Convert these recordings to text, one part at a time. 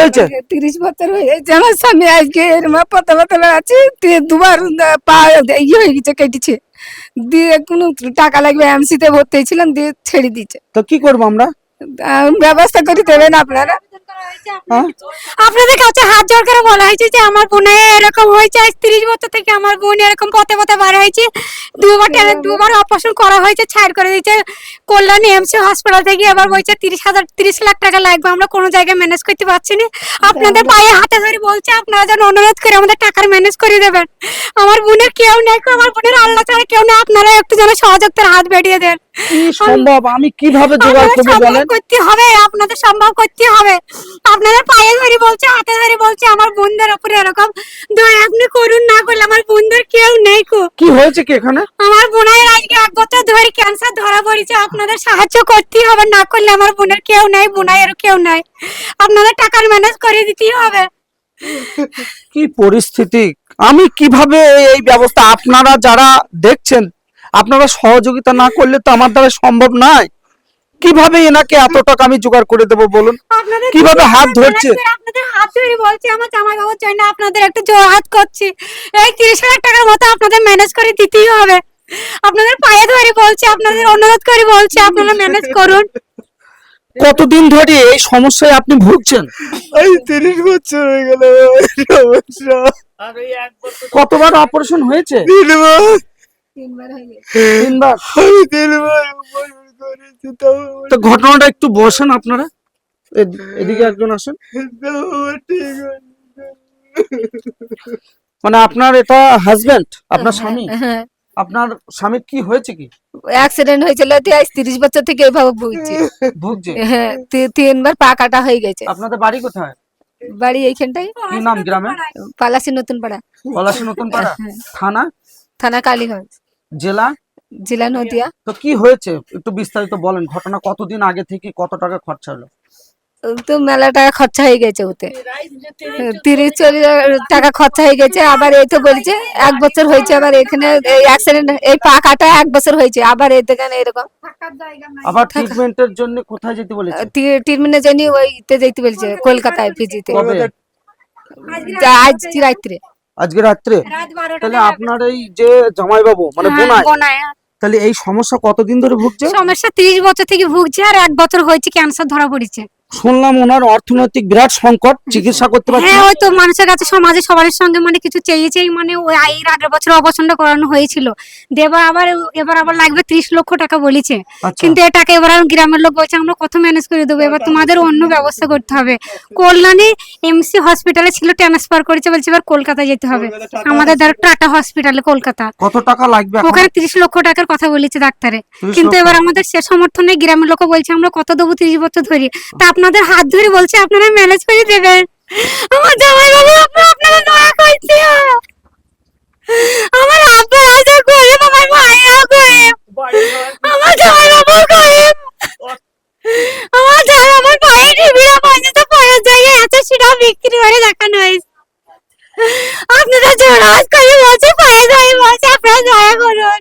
হয়েছে? তিরিশ বছর হয়েছে আমার স্বামী আজকে এরম পাতা পাতা আছে দুবার পা ইয়ে হয়ে গেছে কেটেছে। দিয়ে কোনো টাকা লাগবে এমসিতে ভর্তি ছিলাম দিয়ে ছেড়ে দিচ্ছে তো কি করব আমরা? ব্যবস্থা করে দেবেন আপনারা। হ্যাঁ? আপনাদের কাছে হাত জোর করে বলা হয়েছে যে আমার বোনের এরকম হয়েছে আজ তিরিশ বছর থেকে আমার বোন এরকম পথে পথে বার হয়েছে। দুবার দুবার অপারেশন করা হয়েছে ছাড় করে দিয়েছে। কল্যাণী এমসি হসপিটাল থেকে এবার বলছে তিরিশ হাজার তিরিশ লাখ টাকা লাগবে আমরা কোনো জায়গায় ম্যানেজ করতে পারছি না। আপনাদের পায়ে হাতে ধরে বলছে আপনারা যেন অনুরোধ করে আমাদের টাকার ম্যানেজ করে দেবেন। আমার বোনের কেউ নেই আমার বোনের আল্লাহ ছাড়া কেউ নেই আপনারা একটু যেন সহযোগিতার হাত বেরিয়ে দেন। সম্ভব? আমি কীভাবে জোগাড় করব বলেন? করতে হবে আপনাদের সম্ভব করতে হবে। আপনাদের পায়ে ধরে বলছে হাতে ধরে বলছে আমার বোনদের উপরে এরকম দয়া আপনি করুন না করলে আমার বোনদের কেউ নেই কো। কি হয়েছে কি এখানে? আমার বোনের আজকে এক বছর ধরে ক্যান্সার ধরা পড়েছে আপনাদের সাহায্য করতেই হবে না করলে আমার বোনের কেউ নাই বোনাইয়েরও কেউ নাই। আপনাদের টাকার ম্যানেজ করে দিতেই হবে। কি পরিস্থিতি? আমি কীভাবে এই ব্যবস্থা আপনারা যারা দেখছেন আপনারা সহযোগিতা না করলে তো আমার দ্বারা সম্ভব নয়। কীভাবে এনাকে এত টাকা আমি জোগাড় করে দেবো বলুন? আপনাদের কীভাবে হাত ধরছে? আপনাদের হাত ধরে বলছে আমার জামাই বাবুর জন্য আপনাদের একটা জোর হাত করছি। এই তিরিশ হাজার টাকার মতো আপনাদের ম্যানেজ করে দিতেই হবে। আপনাদের পায়ে ধরে বলছে আপনাদের অনুরোধ করে বলছে আপনারা ম্যানেজ করুন। কতদিন ধরে এই সমস্যায় আপনি ভুগছেন? এই তিরিশ বছর হয়ে গেল সমস্যা। কতবার অপারেশন হয়েছে? তিনবার। তিনবার হয়ে গেছে। তিনবার? তো ঘটনাটা একটু বসেন আপনারা। এদিকে একজন আসেন। মানে আপনার এটা হাজবেন্ড আপনার স্বামী? হ্যাঁ। আপনার স্বামীর কি হয়েছে কি? অ্যাক্সিডেন্ট হয়েছিল আজ তিরিশ বছর থেকে এইভাবে ভুগছি। ভুগছে? হ্যাঁ তিনবার পা কাটা হয়ে গেছে। আপনাদের বাড়ি কোথায়? বাড়ি এইখানটাই কি নাম গ্রামে পালাসি নতুন পাড়া পলাশী নতুন পাড়া হ্যাঁ। থানা? থানা কালীগঞ্জ। জেলা? জেলা নদিয়া। তো কি হয়েছে? একটু বিস্তারিত বলেন ঘটনা কতদিন আগে থেকে কত টাকা খরচা হলো? তো মেলা টাকা খরচা হয়ে গেছে ওতে। তিরিশ চল্লিশ টাকা খরচা হয়ে গেছে আবার এই তো বলছে এক বছর হয়েছে আবার এখানে এই অ্যাক্সিডেন্ট এই পা কাটা এক বছর হয়েছে আবার এখানে এরকম। আবার ট্রিটমেন্টের জন্য কোথায় যেতে বলেছে? ট্রিটমেন্টের জন্য ওইতে যেতে বলছে কলকাতায় পিজিতে আজ রাত্রে। আজকে রাত্রে। তাহলে আপনার এই যে জামাইবাবু মানে বোনাই বোনায় তাহলে এই সমস্যা কতদিন ধরে ভুগছে? সমস্যা তিরিশ বছর থেকে ভুগছে আর এক বছর হয়েছে ক্যান্সার ধরা পড়েছে। শুনলাম ওনার অর্থনৈতিক বিরাট সংকট চিকিৎসা করতে পারছে হ্যাঁ না। ওই তো মানুষের কাছে সমাজে সবার সঙ্গে মানে কিছু চেয়েছেই মানে ওই এর আগের বছর অপছন্দ করানো হয়েছিল। দেবা আবার এবার আবার লাগবে ত্রিশ লক্ষ টাকা বলেছে। আচ্ছা। কিন্তু এ টাকা এবার গ্রামের লোক বলছে আমরা কত ম্যানেজ করে দেবো? এবার তোমাদের অন্য ব্যবস্থা করতে হবে। কল্যাণী এমসি হসপিটালে ছিল ট্রান্সফার করেছে বলছে এবার কলকাতা যেতে হবে। আমাদের ধরো টাটা হসপিটালে কলকাতা। কত টাকা লাগবে ওখানে তিরিশ লক্ষ টাকার কথা বলেছে ডাক্তারে। কিন্তু এবার আমাদের সে সমর্থনে গ্রামের লোক বলছে আমরা কত দেবো তিরিশ বছর ধরে? তা আপনাদের হাত ধরে বলছে আপনারা ম্যানেজ করে দেবেন। আমার জামাই বাবু আপনারা আপনারা দয়া। করছে আমার আব্বা আছে গরিব আমার ভাইয়া গরিব। আমার জামাই বাবু গরিব। আমার জামাই আমার ভাইয়ের টিভিরা তো পয়সা জায়গায় আছে সেটাও বিক্রি করে দেখানো হয়েছে। আপনারা জোরাজ করে বলছে পায়ে ধরে বলছে আপনারা দয়া করুন।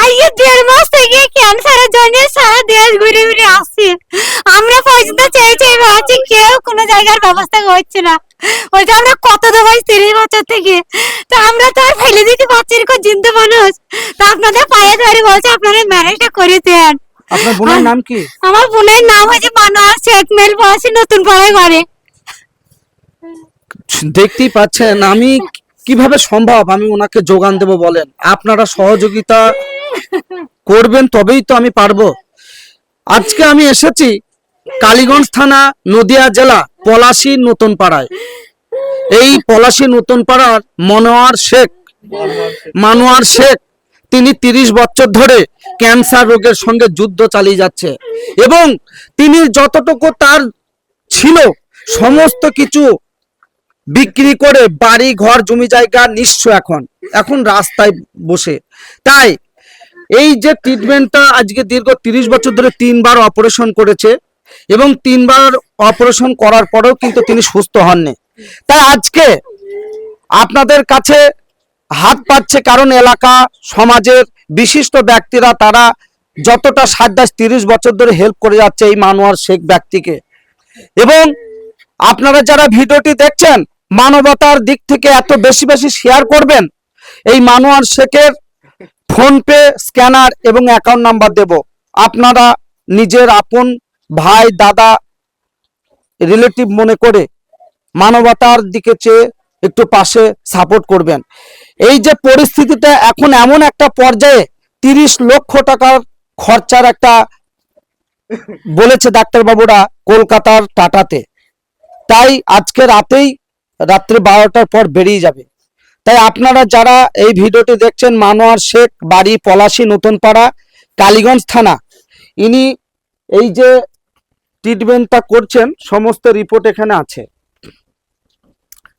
আজকে দেড় মাস থেকে ক্যান্সারের জন্য সারা দেশ ঘুরে ঘুরে আসছে। আমরা পর্যন্ত চেয়ে চেয়ে বেড়াচ্ছি কেউ কোনো জায়গার ব্যবস্থা করছে না। বলছে আমরা কত দেবো এই তিরিশ বছর থেকে। তো আমরা তো আর ফেলে দিতে পারছি এরকম জিন্দে মানুষ। তো আপনাদের পায়ে ধরে বলছে আপনারা ম্যারেজটা করে দেন। আপনার বোনের নাম কি? আমার বোনের নাম হচ্ছে মানোয়ার শেখ মেল পড়াশি নতুন পাড়ায় ঘরে। দেখতেই পাচ্ছেন আমি কীভাবে সম্ভব? আমি ওনাকে যোগান দেব, বলেন। আপনারা সহযোগিতা করবেন, তবেই তো আমি পারব। আজকে আমি এসেছি কালীগঞ্জ থানা, নদিয়া জেলা, পলাশী নতুন পাড়ায় এই পলাশী নতুন পাড়ার মনোয়ার শেখ, মানোয়ার শেখ, তিনি তিরিশ বছর ধরে ক্যান্সার রোগের সঙ্গে যুদ্ধ চালিয়ে যাচ্ছে। এবং তিনি যতটুকু তার ছিল, সমস্ত কিছু বিক্রি করে বাড়ি, ঘর, জমি জায়গা নিঃস্ব এখন। এখন রাস্তায় বসে। তাই এই যে ট্রিটমেন্টটা আজকে দীর্ঘ তিরিশ বছর ধরে তিনবার অপারেশন করেছে এবং তিনবার অপারেশন করার পরেও কিন্তু তিনি সুস্থ হননি। তাই আজকে আপনাদের কাছে হাত পাচ্ছে কারণ এলাকা, সমাজের বিশিষ্ট ব্যক্তিরা, তারা যতটা সাধ্যাস তিরিশ বছর ধরে হেল্প করে যাচ্ছে এই মানোয়ার শেখ ব্যক্তিকে। এবং আপনারা যারা ভিডিওটি দেখছেন মানবতার দিক থেকে এত বেশি বেশি শেয়ার করবেন? এই মানুয়ার শেখের ফোন পে স্ক্যানার এবং অ্যাকাউন্ট নাম্বার দেব। আপনারা নিজের আপন ভাই, দাদা রিলেটিভ মনে করে মানবতার দিকে চেয়ে একটু পাশে সাপোর্ট করবেন। এই যে পরিস্থিতিটা এখন এমন একটা পর্যায়ে তিরিশ লক্ষ টাকার খরচার একটা বলেছে ডাক্তারবাবুরা কলকাতার টাটাতে। তাই আজকে রাতেই রাত্রি বারোটার পর বেরিয়ে যাবে। তাই আপনারা যারা এই ভিডিওটি দেখছেন মানোয়ার শেখ বাড়ি পলাশী নতুনপাড়া কালীগঞ্জ থানা ইনি এই যে ট্রিটমেন্টটা করছেন সমস্ত রিপোর্ট এখানে আছে।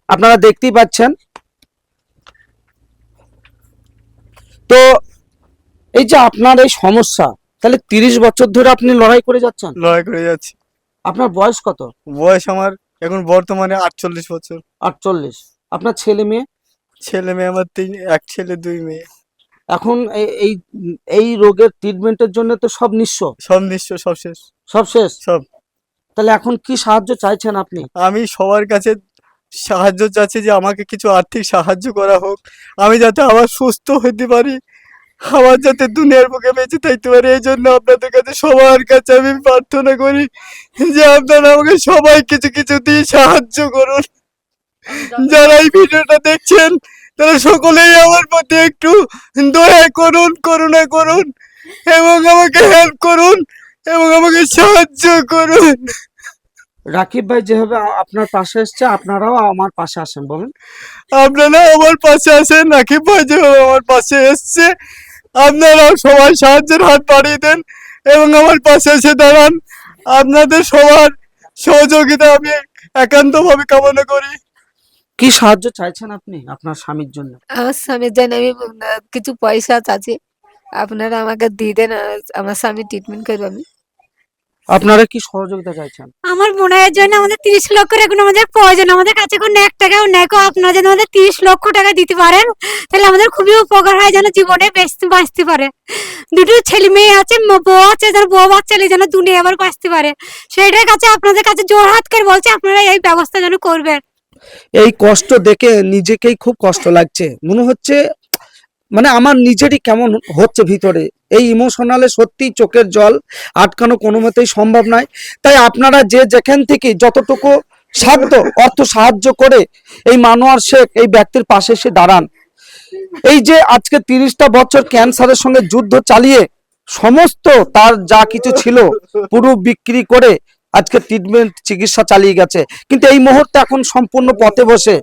আপনারা দেখতেই পাচ্ছেন। তো এই যে আপনার এই সমস্যা তাহলে তিরিশ বছর ধরে আপনি লড়াই করে যাচ্ছেন? লড়াই করে যাচ্ছি। আপনার বয়স কত? বয়স আমার এখন বর্তমানে আটচল্লিশ বছর। আটচল্লিশ। আপনার ছেলে মেয়ে? ছেলে মেয়ে আমার তিন এক ছেলে দুই মেয়ে। এখন এই- এই রোগের ট্রিটমেন্টের জন্য তো সব নিঃস্ব? সব নিঃস্ব সব শেষ। সব শেষ? সব। তাহলে এখন কি সাহায্য চাইছেন আপনি? আমি সবার কাছে সাহায্য চাচ্ছি যে আমাকে কিছু আর্থিক সাহায্য করা হোক। আমি যাতে আবার সুস্থ হতে পারি। আবার যাতে দুনিয়ার বুকে বেঁচে থাকতে পারি এই জন্য আপনাদের কাছে সবার কাছে আমি প্রার্থনা করি যে আপনারা আমাকে সবাই কিছু কিছু দিয়ে সাহায্য করুন। যারা এই ভিডিওটা দেখছেন তারা সকলেই আমার প্রতি একটু দয়া করুন করুণা করুন এবং আমাকে হেল্প করুন এবং আমাকে সাহায্য করুন। রাকিব ভাই যেভাবে আপনার পাশে এসছে আপনারাও আমার পাশে আসেন বলুন। আপনারা আমার পাশে আসেন রাকিব ভাই যে আমার পাশে এসছে আপনারা সবাই সাহায্যের হাত বাড়িয়ে দেন এবং আমার পাশে এসে দাঁড়ান। আপনাদের সবার সহযোগিতা আমি একান্তভাবে কামনা করি। কি সাহায্য চাইছেন আপনি আপনার স্বামীর জন্য? আমার স্বামীর জন্য আমি কিছু পয়সা চাচ্ছি। আপনারা আমাকে দিয়ে দেন আমার স্বামী ট্রিটমেন্ট করব আমি। আপনারা কি সহযোগিতা চাইছেন? আমার বোনের জন্য আমাদের তিরিশ লক্ষ এখন আমাদের প্রয়োজন। আমাদের কাছে কোনো এক টাকাও নেই কো আপনারা যেন আমাদের তিরিশ লক্ষ টাকা দিতে পারেন তাহলে আমাদের খুবই উপকার হয় যেন জীবনে বেঁচতে বাঁচতে পারে। দুটো ছেলে মেয়ে আছে বউ আছে যেন বউ বাচ্চা যেন দুনিয়া আবার বাঁচতে পারে। সেটার কাছে আপনাদের কাছে জোর হাত করে বলছে আপনারা এই ব্যবস্থা যেন করবেন। এই কষ্ট দেখে নিজেকেই খুব কষ্ট লাগছে। মনে হচ্ছে মানে আমার নিজেরই কেমন হচ্ছে ভিতরে। এই ইমোশনালে সত্যি চোখের জল আটকানো কোনো মতেই সম্ভব নয়। তাই আপনারা যে যেখান থেকে যতটুকু সাধ্য অর্থ সাহায্য করে এই মানোয়ার শেখ এই ব্যক্তির পাশে এসে দাঁড়ান। এই যে আজকে তিরিশটা বছর ক্যান্সারের সঙ্গে যুদ্ধ চালিয়ে সমস্ত তার যা কিছু ছিল পুরো বিক্রি করে আজকে ট্রিটমেন্ট চিকিৎসা চালিয়ে গেছে। কিন্তু এই মুহূর্তে এখন সম্পূর্ণ পথে বসে।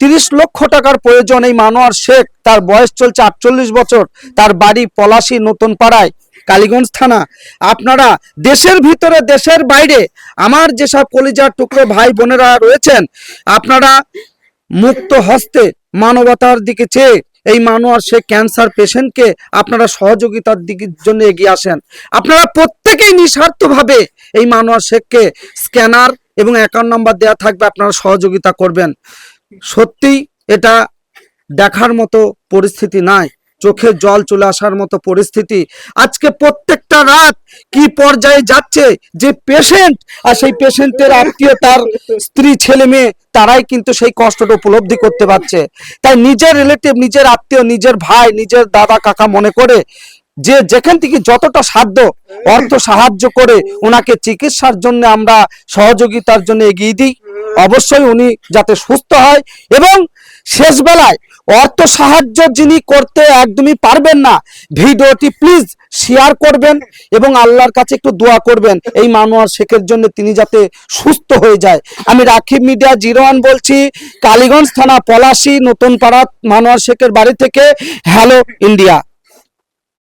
তিরিশ লক্ষ টাকার প্রয়োজন এই মানোয়ার শেখ। তার বয়স চলছে আটচল্লিশ বছর। তার বাড়ি পলাশী, নতুন পাড়ায়, কালীগঞ্জ থানা। আপনারা দেশের ভিতরে, দেশের বাইরে, আমার যেসব কলিজার টুকরো ভাই বোনেরা রয়েছেন, আপনারা মুক্ত হস্তে মানবতার দিকে চেয়ে এই মানুয়ার সে ক্যান্সার পেশেন্টকে আপনারা সহযোগিতার দিকের জন্য এগিয়ে আসেন। আপনারা প্রত্যেকেই নিঃস্বার্থভাবে এই মানুয়ার শেখকে স্ক্যানার এবং অ্যাকাউন্ট নাম্বার দেওয়া থাকবে, আপনারা সহযোগিতা করবেন। সত্যি এটা দেখার মতো পরিস্থিতি নাই। চোখে জল চলে আসার মতো পরিস্থিতি। আজকে প্রত্যেকটা রাত কি পর্যায়ে যাচ্ছে যে পেশেন্ট আর সেই পেশেন্টের আত্মীয় তার স্ত্রী, ছেলে, মেয়ে, তারাই কিন্তু সেই কষ্টটা উপলব্ধি করতে পারছে। তাই নিজের রিলেটিভ নিজের আত্মীয়, নিজের ভাই, নিজের দাদা, কাকা মনে করে যে যেখান থেকে যতটা সাধ্য অর্থ সাহায্য করে ওনাকে চিকিৎসার জন্য আমরা সহযোগিতার জন্য এগিয়ে দিই। অবশ্যই উনি যাতে সুস্থ হয় এবং শেষ বেলায় অর্থ সাহায্য যিনি করতে একদমই পারবেন না, ভিডিওটি প্লিজ শেয়ার করবেন এবং আল্লাহর কাছে একটু দোয়া করবেন। এই মানুয়ার শেখের জন্য তিনি যাতে সুস্থ হয়ে যায়। আমি রাখিব মিডিয়া জিরো ওয়ান বলছি, কালীগঞ্জ থানা পলাশি নতুন পাড়া মানুয়ার শেখের বাড়ি থেকে, হ্যালো, ইন্ডিয়া।